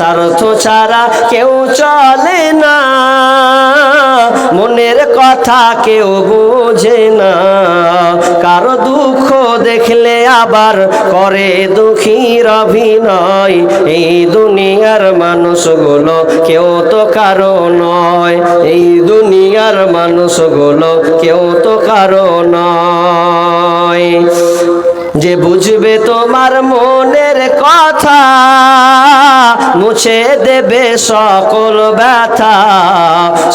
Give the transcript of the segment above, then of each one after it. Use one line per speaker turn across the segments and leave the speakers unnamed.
স্বার্থ ছাড়া কেউ চলে না। মনের কথা কেউ বোঝে না। কারও দুঃখ দেখলে আবার করে দুঃখীর অভিনয়। এই দুনিয়ার মানুষগুলো কেউ তো কারও নয়। এই দুনিয়ার মানুষগুলো কেউ তো কারও নয়। যে বুঝবে তোমার মনের কথা মুছে দেবে সকল ব্যথা।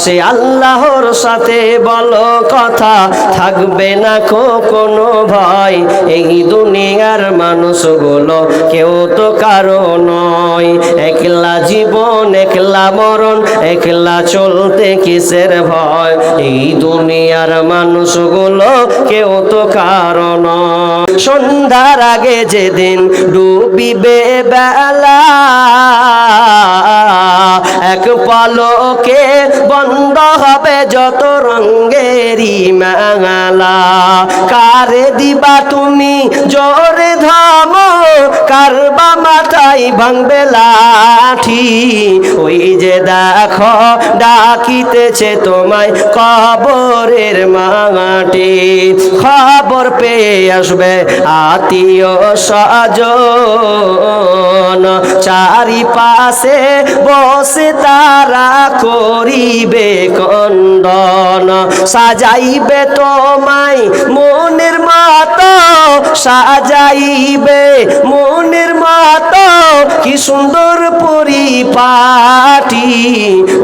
সে আল্লাহর সাথে বলো কথা, থাকবে না কো কোনো ভয়। এই দুনিয়ার মানুষগুলো কেউ তো কারও নয়। একলা জীবন, একলা মরণ, একলা চলতে কিসের ভয়? এই দুনিয়ার মানুষগুলো কেউ তো কারও নয়। সন্ধ্যার আগে যেদিন ডুবিবে বেলা এক পলকে বন্ধ হবে যত রঙ্গেরি মেলা। কারে দিবা তুমি কারবা মাথায় ভাঙবে লাঠি। ওই যে দেখো, ডাকিতেছে তোমায় কবরের মাটি। খবর পেয়ে আসবে আত্মীয় স্বজন। চারিপাশে বসে তারা করিবে কন্দন। সাজাইবে তোমায় মনের মতো, সাজাইবে মতো কি সুন্দর পরিপাটি,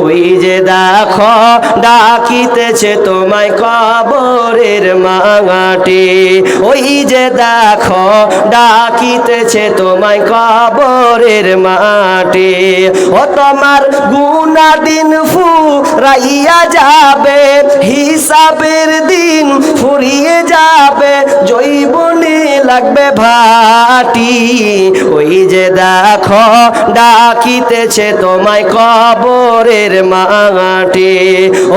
ওই যে দেখো, ডাকিতেছে তোমায় কবরের মাটি ওই যে দেখো, ডাকিতেছে তোমায় কবরের মাটি ও তোমার গুনা দিন ফু রাইয়া যাবে, হিসাবের দিন ফুরিয়ে যাবে, জৈবনে লাগবে ভাটি। ওই যে দেখো, ডাকিতেছে তোমায় কবরের মাটি।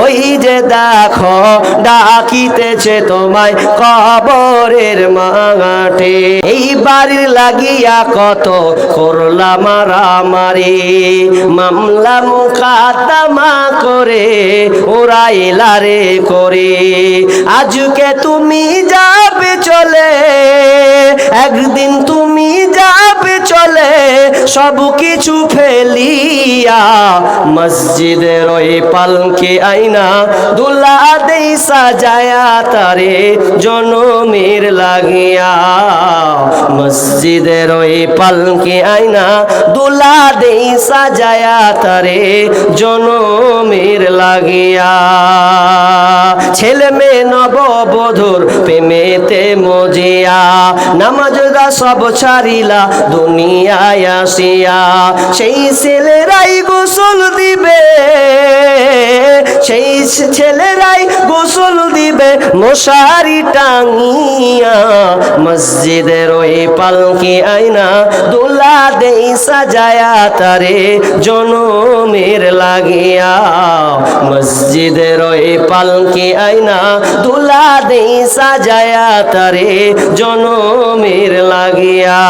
ওই যে দেখো, ডাকিতেছে তোমায় কবরের মাটি। এই বাড়ির লাগিয়া কত করলাম মারামারি মামলা মুকাদ্দমা করে ওরা এলারে করে। আজকে তুমি যাবে চলে। একদিন তুমি যাবে চলে, সব কিছু ফেলিয়া। মসজিদের ওই পালকে আইনা দুলা দেই সাজায়া, তারে জনমের লাগিয়া। মসজিদের ওই পালকে আইনা দুলা দেই সাজায়া, তারে জনমের লাগিয়া। ছেলে মেয়ে নববধূর প্রেমেতে মজিয়া নামাজদা সব ছাড়িলা দুনিয়ায় আসিয়া, সেই ছেলেরাই গোসল দিবে, সেই ছেলেরাই গোসল দিবে মশারি টাঙিয়া, মসজিদের ওই পালকি আইনা দোলা দেই সাজায়া তারে জনমের লাগিয়া মসজিদের ওই পালকি আইনা দোলা দেই সাজায়া তারে জনমের লাগিয়া